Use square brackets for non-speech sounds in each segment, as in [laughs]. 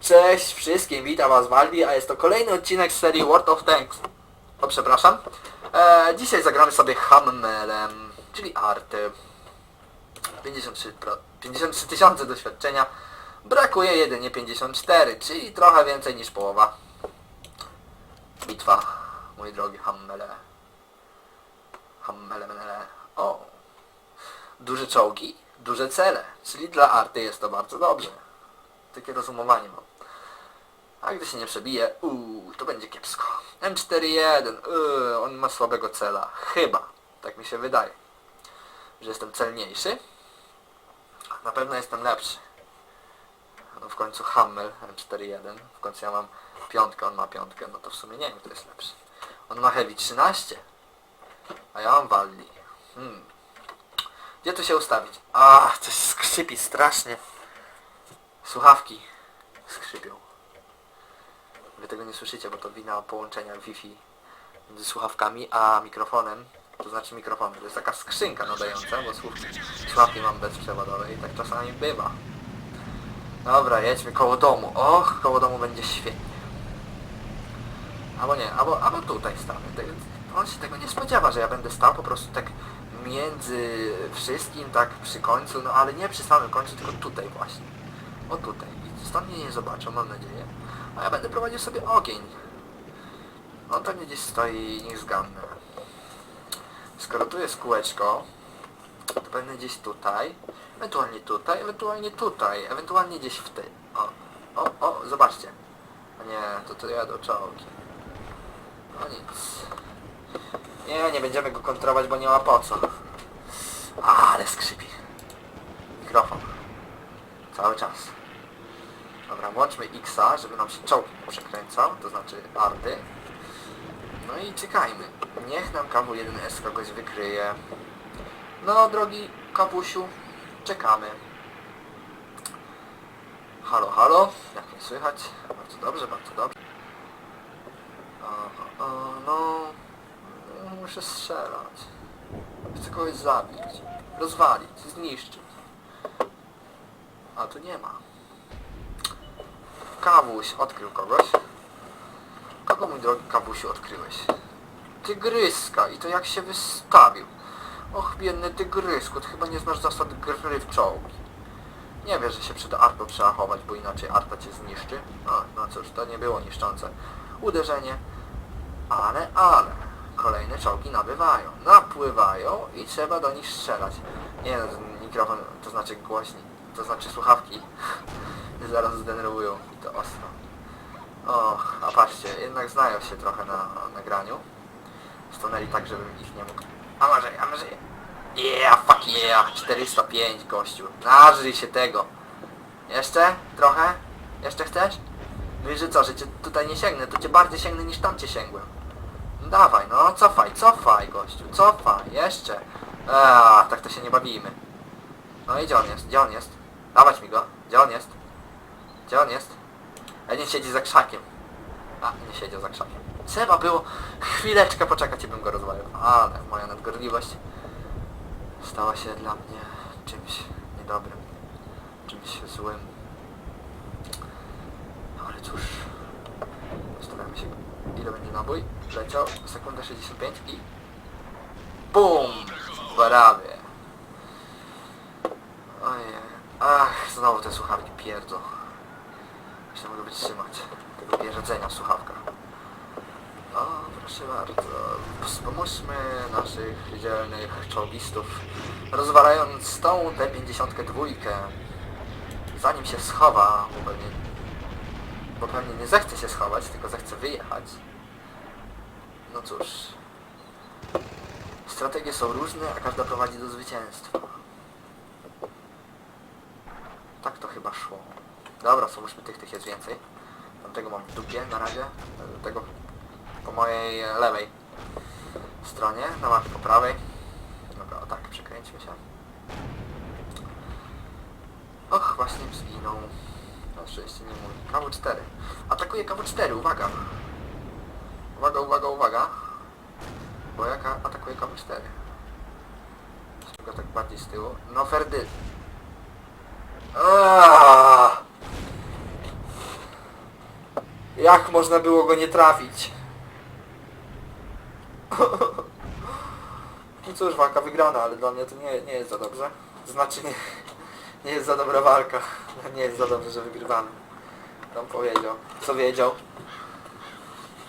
Cześć wszystkim, witam was Waldi, a jest to kolejny odcinek z serii World of Tanks. O, przepraszam. E, dzisiaj zagramy sobie Hammelem, czyli Arty. 53 pro- 53 tysiące doświadczenia. Brakuje jedynie 54, czyli trochę więcej niż połowa. Bitwa, mój drogi Hammele. Hammele, menele. O. Duże czołgi, duże cele, czyli dla Arty jest to bardzo dobrze. Takie rozumowanie mam. A gdy się nie przebije, uuu, to będzie kiepsko. M41, yy, on ma słabego cela. Chyba. Tak mi się wydaje. Że jestem celniejszy. Na pewno jestem lepszy. No w końcu Hammel M41. W końcu ja mam piątkę, on ma piątkę. No to w sumie nie wiem, kto jest lepszy. On ma Heavy 13. A ja mam Walli. Hmm. Gdzie tu się ustawić? A, coś skrzypi strasznie. Słuchawki skrzypią. Wy tego nie słyszycie, bo to wina połączenia Wi-Fi między słuchawkami a mikrofonem. To znaczy mikrofonem. To jest taka skrzynka nadająca, bo słuchawki, mam bezprzewodowe i tak czasami bywa. Dobra, jedźmy koło domu. Och, koło domu będzie świetnie. Albo nie, albo, albo tutaj stanę. Te- On się tego nie spodziewa, że ja będę stał po prostu tak między wszystkim, tak przy końcu, no ale nie przy samym końcu, tylko tutaj właśnie. O tutaj. I stąd mnie nie zobaczą, mam nadzieję. A ja będę prowadził sobie ogień. On pewnie gdzieś stoi, niech zgadnę. Skoro tu jest kółeczko, to pewnie gdzieś tutaj, ewentualnie tutaj, ewentualnie tutaj, ewentualnie gdzieś w tej. O, o, o, zobaczcie. A nie, to to jadą czołgi. No nic. Nie, nie będziemy go kontrolować, bo nie ma po co. Ale skrzypi. Mikrofon. Cały czas. Dobra, włączmy Xa, żeby nam się czołg przekręcał, to znaczy arty. No i czekajmy. Niech nam KW1S kogoś wykryje. No, drogi kapusiu, czekamy. Halo, halo, jak mnie słychać? Bardzo dobrze, bardzo dobrze. O, o, no, muszę strzelać. Chcę kogoś zabić, rozwalić, zniszczyć. A tu nie ma. Kawuś odkrył kogoś. Kogo mój drogi Kawusiu odkryłeś? Tygryska i to jak się wystawił. Och biedny tygrysku, ty chyba nie znasz zasad gry w czołgi. Nie wiesz, że się przed artą trzeba chować, bo inaczej arta cię zniszczy. No, no cóż, to nie było niszczące uderzenie. Ale, ale, kolejne czołgi nabywają, napływają i trzeba do nich strzelać. Nie no, mikrofon, to znaczy głośnik, to znaczy słuchawki. Zaraz zdenerwują i to ostro. Och, a patrzcie, jednak znają się trochę na nagraniu. Stanęli tak, żebym ich nie mógł... A może, a może... Yeah, fuck yeah! 405, gościu. Nażyj się tego. Jeszcze? Trochę? Jeszcze chcesz? No że co, że cię tutaj nie sięgnę, to cię bardziej sięgnę niż tam cię sięgłem. No dawaj, no cofaj, cofaj, gościu, cofaj, jeszcze. Eee, tak to się nie bawimy. No i gdzie on jest? Gdzie on jest? Dawać mi go. Gdzie on jest? Gdzie on jest? A nie siedzi za krzakiem. A, nie siedział za krzakiem. Trzeba było chwileczkę poczekać i bym go rozwalił. Ale moja nadgorliwość stała się dla mnie czymś niedobrym. Czymś złym. Ale cóż. Postaramy się. Ile będzie nabój? Leciał. Sekunda 65 i... BUM! Prawie. Ojej. Ach, znowu te słuchawki pierdzą. Nie mogę wytrzymać tego pierdzenia w słuchawkach. O, proszę bardzo. Wspomóżmy naszych dzielnych czołgistów, rozwalając tą T-52. Zanim się schowa, bo pewnie, bo pewnie nie zechce się schować, tylko zechce wyjechać. No cóż. Strategie są różne, a każda prowadzi do zwycięstwa. Tak to chyba szło. Dobra, zobaczmy tych, tych jest więcej. Tamtego mam w dupie na razie. Tego po mojej lewej stronie, no mam po prawej. Dobra, o tak, przekręćmy się. Och, właśnie zginął. Na szczęście nie mówi. KW4. Atakuje KW4, uwaga. Uwaga, uwaga, uwaga. Bo jaka atakuje KW4. Weźmy go tak bardziej z tyłu. No Ferdy. Aaaa! Jak można było go nie trafić? [laughs] No cóż, walka wygrana, ale dla mnie to nie, nie jest za dobrze. Znaczy nie, nie jest za dobra walka. [laughs] Nie jest za dobrze, że wygrywamy. Tam powiedział. Co wiedział?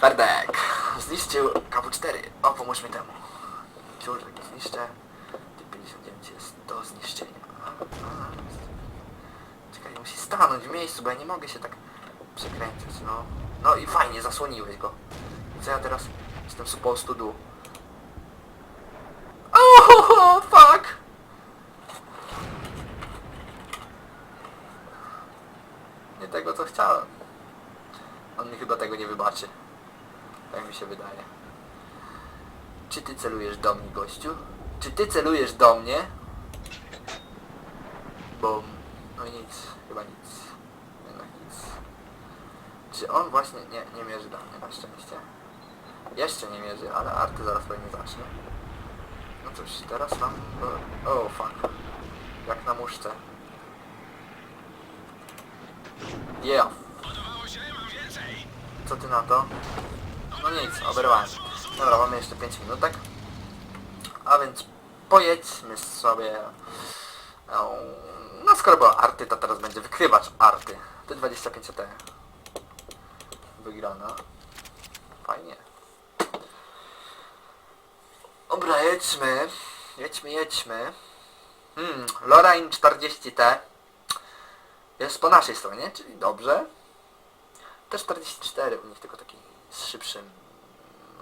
Ferdek zniszczył KW4. O, pomóż mi temu. Ciurek zniszczę. Typ 59 jest do zniszczenia. Czekaj, musi stanąć w miejscu, bo ja nie mogę się tak przekręcać, no. No i fajnie, zasłoniłeś go. Co ja teraz jestem supposed to do? Oh, fuck! Nie tego, co chciałem. On mi chyba tego nie wybaczy. Tak mi się wydaje. Czy ty celujesz do mnie, gościu? Czy ty celujesz do mnie? Bo... No nic, chyba nic. Czy on właśnie... Nie, nie mierzy do mnie na szczęście. Jeszcze nie mierzy, ale arty zaraz pewnie zacznie. No cóż, teraz mam... O, fuck. Jak na muszce. Yeah. Co ty na to? No nic, oberwałem. Dobra, mamy jeszcze 5 minutek. A więc pojedźmy sobie... o, No skoro była arty, to teraz będzie wykrywacz arty. To 25 AT. Wygrana. Fajnie. Dobra, jedźmy. Jedźmy, jedźmy. Hmm, Lorraine 40T. Jest po naszej stronie, czyli dobrze. T44 u nich tylko taki z szybszym...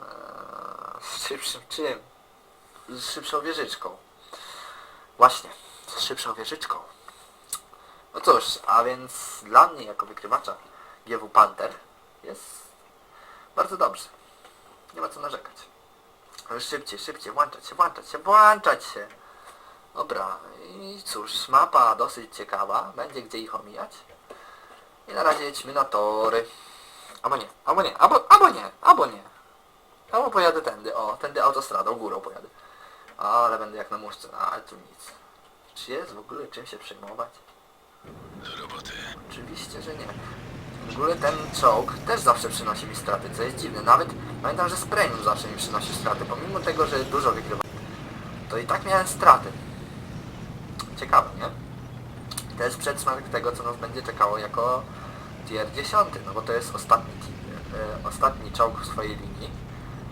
eee, z szybszym czym? Z szybszą wieżyczką. Właśnie, z szybszą wieżyczką. No cóż, a więc dla mnie jako wykrywacza GW Panther jest bardzo dobrze. Nie ma co narzekać. Ale szybciej, szybciej, włączać się, włączać się, włączać się. Dobra, i cóż, mapa dosyć ciekawa, będzie gdzie ich omijać. I na razie jedźmy na tory. Albo nie, albo nie, albo, albo nie, albo nie. Albo pojadę tędy, o, tędy autostradą, górą pojadę. Ale będę jak na muszce, ale tu nic. Czy jest w ogóle czym się przejmować? Do roboty. Oczywiście, że nie. W ogóle ten czołg też zawsze przynosi mi straty, co jest dziwne. Nawet pamiętam, że z premium zawsze mi przynosi straty, pomimo tego, że dużo wygrywa. To i tak miałem straty. Ciekawe, nie? To jest przedsmak tego, co nas będzie czekało jako tier 10, no bo to jest ostatni, e, ostatni czołg w swojej linii,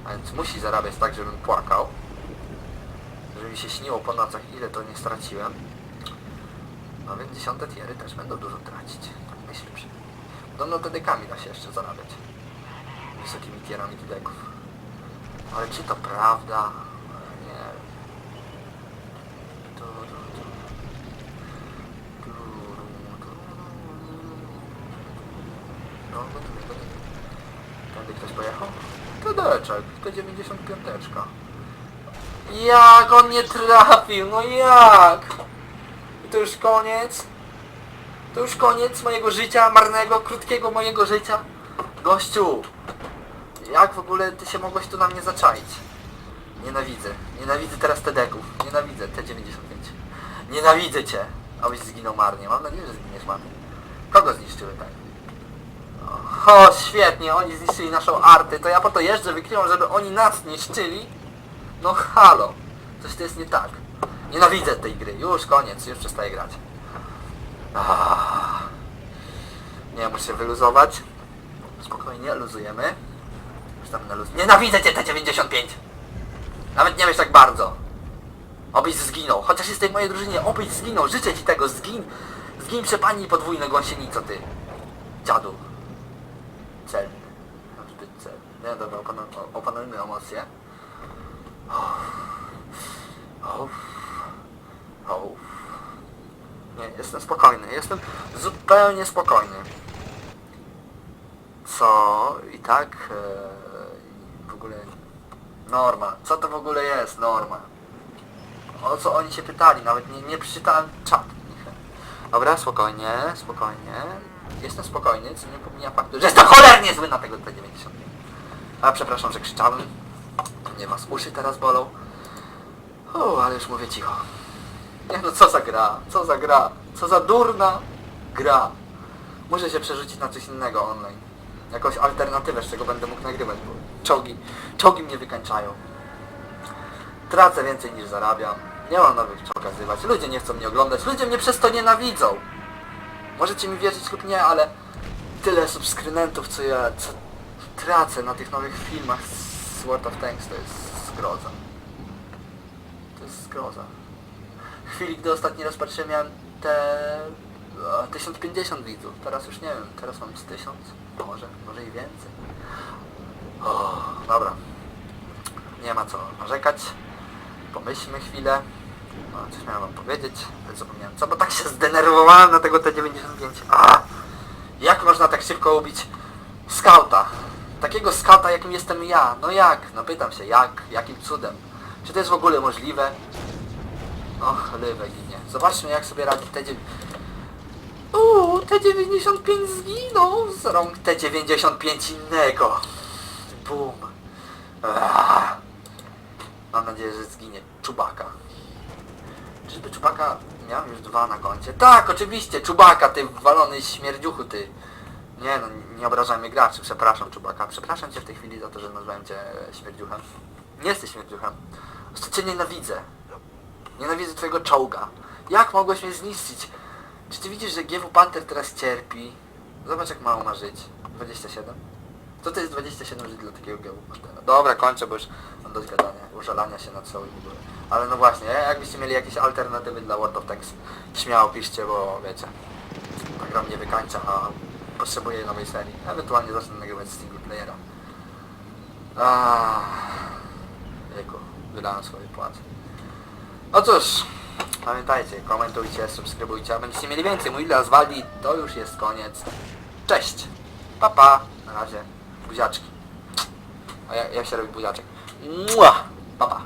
a więc musi zarabiać tak, żebym płakał. Żeby mi się śniło po nocach, ile to nie straciłem. No więc dziesiąte tiery też będą dużo tracić. Tak myślę przy... Podobno TDK-ami da się jeszcze zarabiać. Wysokimi tierami TDK-ów. Ale czy to prawda? Nie. No, no tu, no, Tędy ktoś pojechał? TDczek, T95. Jak on nie trafił? No jak? I to już koniec? To już koniec mojego życia, marnego, krótkiego mojego życia? Gościu! Jak w ogóle ty się mogłeś tu na mnie zaczaić? Nienawidzę. Nienawidzę teraz TD-ków. Nienawidzę T95. Nienawidzę cię! Abyś zginął marnie. Mam nadzieję, że zginiesz marnie. Kogo zniszczyły tak? O, świetnie, oni zniszczyli naszą artę. To ja po to jeżdżę, wykrywam, żeby oni nas niszczyli? No halo. Coś to jest nie tak. Nienawidzę tej gry. Już koniec, już przestaję grać. Nie, muszę wyluzować. Spokojnie, luzujemy. Tam na luz... Nienawidzę cię, T95! Nawet nie wiesz tak bardzo. Obyś zginął. Chociaż jesteś w mojej drużynie, obyś zginął. Życzę ci tego. Zgin. Zgin przepani podwójne gąsienico, ty. Dziadu. Celny. Zbyt celny. Nie, dobra, opanu- opanujmy emocje. Uff. Uff. Jestem spokojny. Jestem zupełnie spokojny. Co? I tak e, w ogóle norma. Co to w ogóle jest norma? O co oni się pytali? Nawet nie, nie przeczytałem czat. Dobra, spokojnie, spokojnie. Jestem spokojny, co nie pomija faktu, że jestem cholernie zły na tego T90. A przepraszam, że krzyczałem. Nie was uszy teraz bolą. O, ale już mówię cicho. Nie no, co za gra? Co za gra? Co za durna gra? Muszę się przerzucić na coś innego online. Jakąś alternatywę, z czego będę mógł nagrywać, bo czołgi, czołgi mnie wykańczają. Tracę więcej niż zarabiam. Nie mam nowych co pokazywać. Ludzie nie chcą mnie oglądać. Ludzie mnie przez to nienawidzą. Możecie mi wierzyć lub nie, ale tyle subskrybentów, co ja co tracę na tych nowych filmach z World of Tanks, to jest zgroza. To jest zgroza. W chwili, gdy ostatni raz patrzyłem, miałem te e, 1050 widzów. Teraz już nie wiem, teraz mam z 1000. Może, może i więcej. O, dobra. Nie ma co narzekać. Pomyślmy chwilę. No, coś miałem wam powiedzieć, ale zapomniałem co, bo tak się zdenerwowałem na tego T95. A! Jak można tak szybko ubić skauta? Takiego skauta jakim jestem ja. No jak? No pytam się, jak? Jakim cudem? Czy to jest w ogóle możliwe? Och, lywę ginie. Zobaczmy jak sobie radzi T9... Uuu, T95 zginął z rąk T95 innego. Bum. Mam nadzieję, że zginie Czubaka. Czyżby Czubaka miał już dwa na koncie? Tak, oczywiście, Czubaka, ty walony śmierdziuchu, ty. Nie no, nie obrażajmy graczy, przepraszam Czubaka. Przepraszam cię w tej chwili za to, że nazwałem cię śmierdziuchem. Nie jesteś śmierdziuchem. Cię nienawidzę. Nienawidzę twojego czołga. Jak mogłeś mnie zniszczyć? Czy ty widzisz, że GW Panther teraz cierpi? Zobacz jak mało ma żyć. 27? Co to jest 27 żyć dla takiego GW Panthera? Dobra, kończę, bo już mam dość gadania, użalania się sobą i w ogóle. Ale no właśnie, jakbyście mieli jakieś alternatywy dla World of Tanks, śmiało piszcie, bo wiecie, ta gra mnie wykańcza, a potrzebuję nowej serii. Ewentualnie zacznę nagrywać single playera. Aaaa, Wieku, wydałem swoje płace. No cóż, pamiętajcie, komentujcie, subskrybujcie, a będziecie mieli więcej. Mój las wali, to już jest koniec. Cześć! Pa, pa! Na razie. Buziaczki. A jak się robi buziaczek? Mua! Pa, pa.